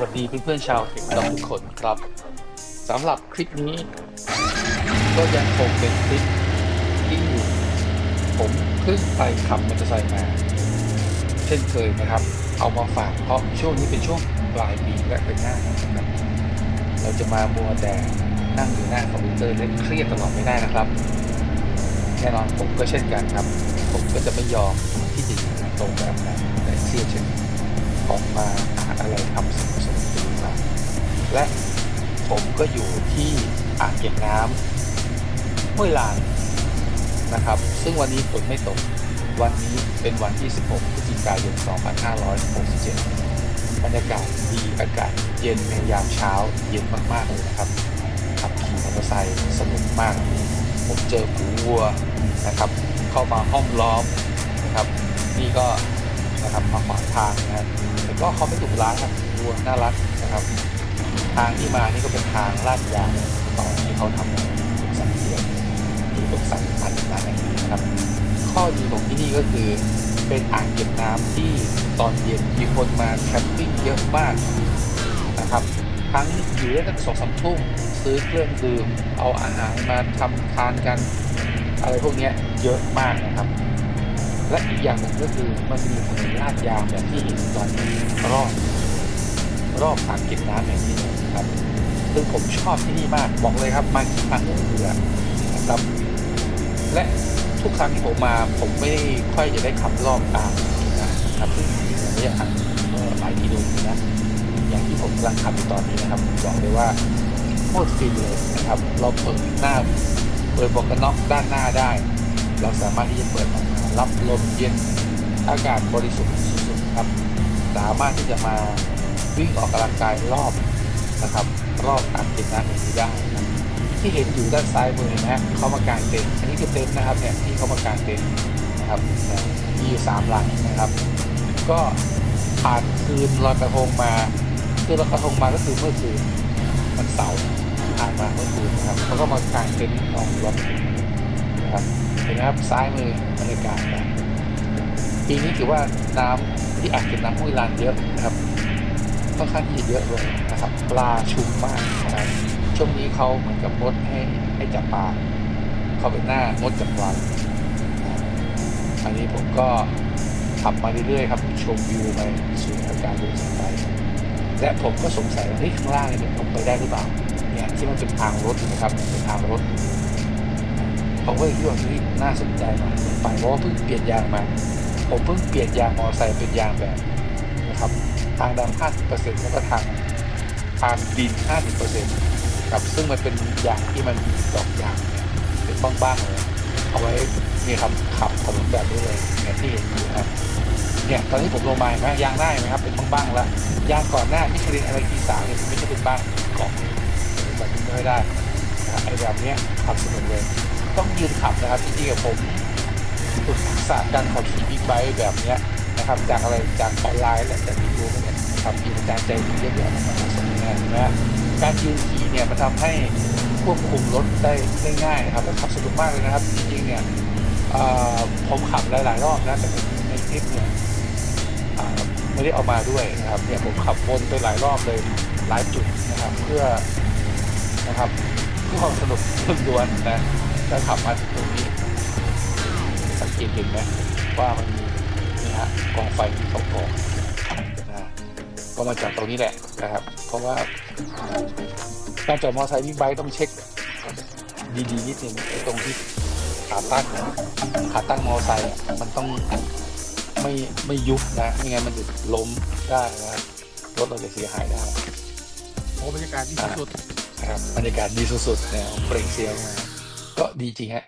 วัสดีเพื่อนๆชาวเทคด็อกทุกคนครับสำหรับคลิปนี้ ก็ยังคงเป็นคลิปที่ผมเพิ่งไปขับมอเตอร์ไซค์มา เช่นเคยนะครับ เอามาฝากเพราะช่วงนี้เป็นช่วงปลายปีและเป็นหน้านะครับเราจะมามัวแต่นั่งอยู่หน้าคอมพิวเตอร์และเครียดตลอดไม่ได้นะครับแน่นอนผมก็เช่นกันครับ ผมก็จะไม่ยอมที่จะอยู่ตรงแบบนั้นแต่เครียดเช่นออกมาหาอะไรทำ และผมก็อยู่ที่อ่างเก็บน้ำห้วยลานนะครับ ซึ่งวันนี้ฝนไม่ตก วันนี้เป็นวันที่ 16 พฤศจิกายน 2567 บรรยากาศดีอากาศเย็นในยามเช้าเย็นมาก ๆ เลยนะครับ ขับขี่มอเตอร์ไซค์สนุกมาก ผมเจอผูวัวนะครับ เข้ามาห้อมล้อมนะครับ นี่ก็นะครับมาขวางทางนะครับแต่ก็เขาไม่ถูกล้างนะวัวน่ารักนะครับ ทางที่มานี่ก็เป็นทางลาดยางต่อที่เขาทำเป็นสันเทียนที่เป็นสันพันธุ์มาอย่งนี้นะครับ ข้อดีของที่นี่ก็คือเป็นอ่างเก็บน้ำที่ตอนเย็นมีคนมาแคมปิ้งเยอะมากนะครับ ทั้งอยู่ได้ตั้งสองสามทุ่มซื้อเครื่องดื่มเอาอาหารมาทำทานกัน อะไรพวกนี้เยอะมากนะครับ และอีกอย่างหนึ่งก็คือมันมีถนนลาดยางแบบที่เห็นตอนนี้รอบ รอบอ่างเก็บน้ำอย่งนี้นะครับ ซึ่งผมชอบที่นี่มากบอกเลยครับมากี่ครั้งก็เบื่อนะครับ และทุกครั้งที่ผมมาผมไม่ได้ค่อยจะได้ขับรอบอ่างนะครับซึ่งจริงๆระยะทางก็หลายกิโลอยู่นะอย่างที่ผมกำลังขับอยู่ตอนนี้นะครับบอกเลยว่าโคตรฟินเลยนะครับ เราเปิดหน้าเปิดหมวกกันน็อกด้านหน้าได้ เราสามารถที่จะเปิดออกมารับลมเย็นอากาศบริสุทธิ์สุดๆครับ สามารถที่จะมา วิ่งออกกำลังกายรอบนะครับ รอบอ่างเก็น้ำอย่างนี้ได้ ที่เห็นอยู่ด้านซ้ายมือนไหมฮะเขามากางเต็นท์อันนี้คือเต็นท์นะครับเนี่ยที่เขามากางเต็นท์นะครับมีอยู่สามหลังนะครับ ก็ผ่านคืนลอยกระทงมาคืนลอยกระทงมาก็คือเมื่อคืนวันเสาร์ผ่านมาเมื่อคืนนะครับเขาก็มากางเต็นท์นอนรถนะครับเห็นไหมครับซ้ายมือบรรยากาศนะปีนี้ถือว่าน้ำที่อ่างเก็บน้ำห้วยลานเยอะนะครับ ค่อนข้างที่จะเยอะเลยนะครับ ปลาชุมมากนะครับช่วงนี้เขาเหมือนกับงดให้ให้จับปลาเขาเป็นหน้างดจับปลาอันนี้ผมก็ขับมาเรื่อยๆครับชมวิวไปสูดอากาศบริสุทธิ์ไปและผมก็สงสัยว่าเฮ้ยข้างล่างเนี่ยผมไปได้หรือเปล่าเนี่ยที่มันเป็นทางรถนะครับเป็นทางรถผมก็เลยคิดว่าเฮ้ยน่าสนใจมากไปเพราะว่าเพิ่งเปลี่ยนยางมา ผมเพิ่งเปลี่ยนยางมอเตอร์ไซค์เป็นยางแบบนะครับ ทางดำ50%แล้วก็ทางทางดิน50%ครับซึ่งมันเป็นยางที่มันดอกยางเนี่ยเป็นบ้างๆเลยเอาไว้นี่ครับขับถนนแบบนี้เลยเนี่ยที่เห็นอยู่นะครับเนี่ยตอนนี้ผมลงมาเห็นไหมยางได้ไหมครับเป็นบ้างๆแล้วยางก่อนหน้าที่ผลิตอะไรทีสามเนี่ยมันไม่ใช่เป็นบ้างกล่องแบบนี้ไม่ได้ไอ้แบบเนี้ยขับสนุกเลยต้องยืนขับนะครับจริงๆกับผมฝึกทักษะการขับขี่บิ๊กไบค์แบบเนี้ย นะครับจากอะไรจากออนไลน์แหละจากยูทูบเนี่ยนะครับมีอาจารย์ใจดีเยอะแยะมากมายสอนงานนะการยืนขี่เนี่ยมันทำให้ควบคุมรถได้ได้ง่ายนะครับและขับสนุกมากเลยนะครับจริงๆเนี่ยผมขับหลายๆรอบนะแต่ในคลิปเนี่ยไม่ได้เอามาด้วยนะครับเนี่ยผมขับวนไปหลายรอบเลยหลายจุดนะครับ เพื่อนะครับเพื่อความสนุกล้วนๆนะแล้วขับมาถึงตรงนี้สังเกตเห็นไหมว่ามันมี นี่ฮะกองไฟสองกองนะก็มาจากตรงนี้แหละนะครับ เพราะว่าการจอดมอเตอร์ไซค์บิ๊กไบค์ต้องเช็คดีๆนิดนึงไอ้ตรงที่ขาตั้งขาตั้งมอไซค์อะมันต้องไม่ไม่ยุบนะไม่งั้นมันจะล้มได้นะครับรถเราจะเสียหายได้โอ้บรรยากาศดีสุดนะครับบรรยากาศดีสุดๆนะเปล่งเสียงมาก็ดีจริงฮะ